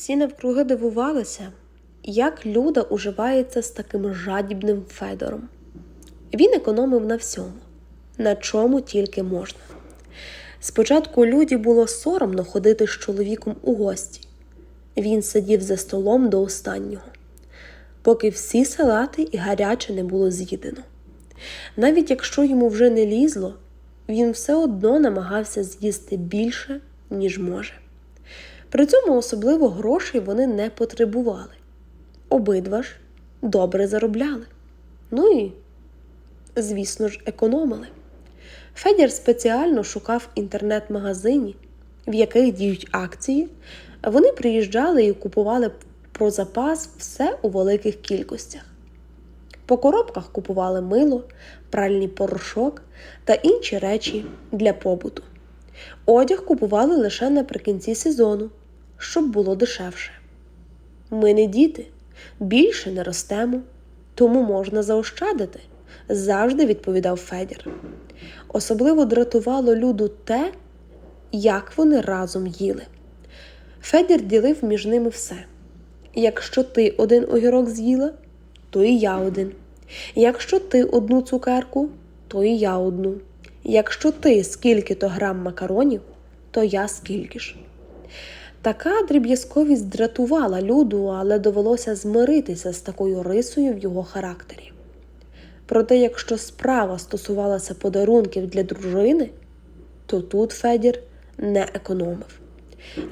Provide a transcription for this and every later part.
Всі навкруги дивувалися, як Люда уживається з таким жадібним Федором. Він економив на всьому, на чому тільки можна. Спочатку Люді було соромно ходити з чоловіком у гості. Він сидів за столом до останнього, поки всі салати і гаряче не було з'їдено. Навіть якщо йому вже не лізло, він все одно намагався з'їсти більше, ніж може. При цьому особливо грошей вони не потребували. Обидва ж добре заробляли. Ну і, звісно ж, економили. Федір спеціально шукав інтернет-магазині, в яких діють акції, вони приїжджали і купували про запас все у великих кількостях. По коробках купували мило, пральний порошок та інші речі для побуту. Одяг купували лише наприкінці сезону, щоб було дешевше. Ми не діти, більше не ростемо, тому можна заощадити, завжди відповідав Федір. Особливо дратувало люду те, як вони разом їли. Федір ділив між ними все. Якщо ти один огірок з'їла, то і я один. Якщо ти одну цукерку, то і я одну. Якщо ти скільки-то грам макаронів, то я скільки ж. Така дріб'язковість дратувала люду, але довелося змиритися з такою рисою в його характері. Проте, якщо справа стосувалася подарунків для дружини, то тут Федір не економив.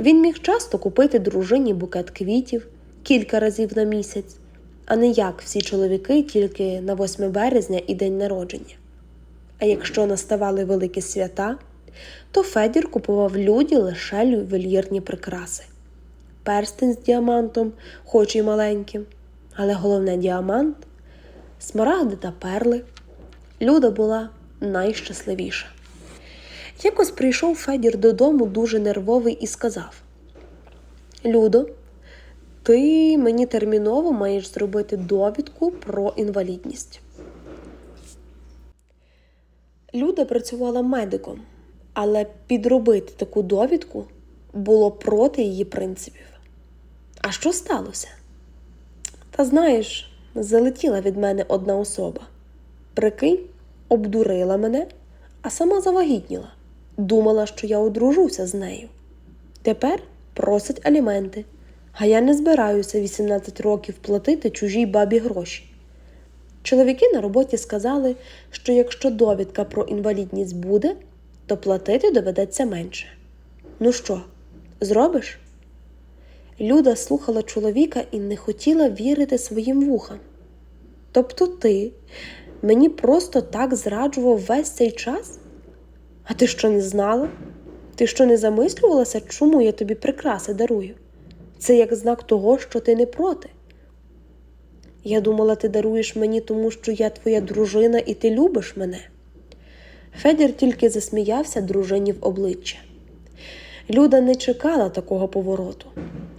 Він міг часто купити дружині букет квітів кілька разів на місяць, а не як всі чоловіки тільки на 8 березня і день народження. А якщо наставали великі свята, то Федір купував люді лише ювелірні прикраси. Перстень з діамантом, хоч і маленьким, але головне діамант, смарагди та перли. Люда була найщасливіша. Якось прийшов Федір додому дуже нервовий і сказав: Людо, ти мені терміново маєш зробити довідку про інвалідність. Люда працювала медиком, але підробити таку довідку було проти її принципів. А що сталося? Та знаєш, залетіла від мене одна особа. Прикинь, обдурила мене, а сама завагітніла. Думала, що я одружуся з нею. Тепер просить аліменти, а я не збираюся 18 років платити чужій бабі гроші. Чоловіки на роботі сказали, що якщо довідка про інвалідність буде, то платити доведеться менше. Ну що, зробиш? Люда слухала чоловіка і не хотіла вірити своїм вухам. Тобто ти мені просто так зраджував весь цей час? А ти що не знала? Ти що не замислювалася, чому я тобі прикраси дарую? Це як знак того, що ти не проти. Я думала, ти даруєш мені, тому що я твоя дружина і ти любиш мене. Федір тільки засміявся дружині в обличчя. Люда не чекала такого повороту,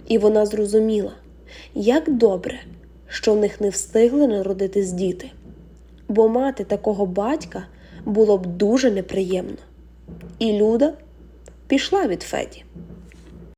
і вона зрозуміла, як добре, що в них не встигли народитись діти, бо мати такого батька було б дуже неприємно. І Люда пішла від Феді.